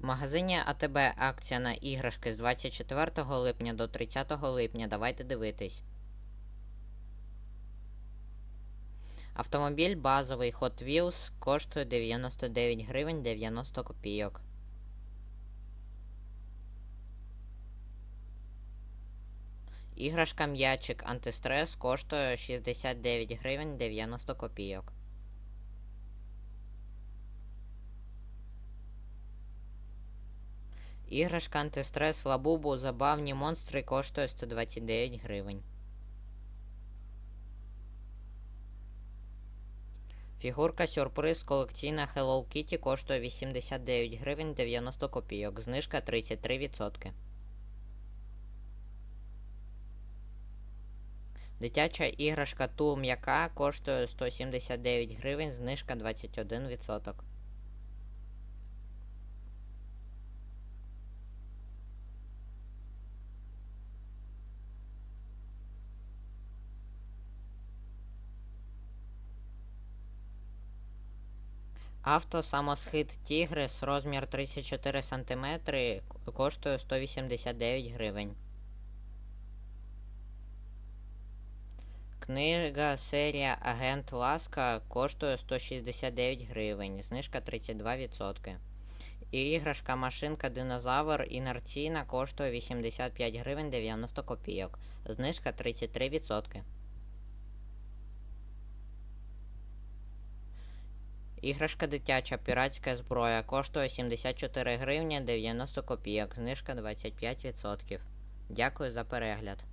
В магазині АТБ акція на іграшки з 24 липня до 30 липня. Давайте дивитись. Автомобіль базовий Hot Wheels коштує 99 гривень 90 копійок. Іграшка м'ячик антистрес коштує 69 гривень 90 копійок. Іграшка антистрес Лабубу забавні монстри коштує 129 гривень. Фігурка сюрприз колекційна Hello Kitty коштує 89 гривень 90 копійок. Знижка 33%. Дитяча іграшка Ту м'яка коштує 179 гривень, знижка 21%. Авто самосхит Тігрис розмір 34 см коштує 189 гривень. Книга серія Агент Ласка коштує 169 гривень, знижка 32%. І іграшка машинка Динозавр інерційна коштує 85 гривень 90 копійок, знижка 33%. Іграшка дитяча піратська зброя коштує 74 гривні 90 копійок, знижка 25%. Дякую за перегляд.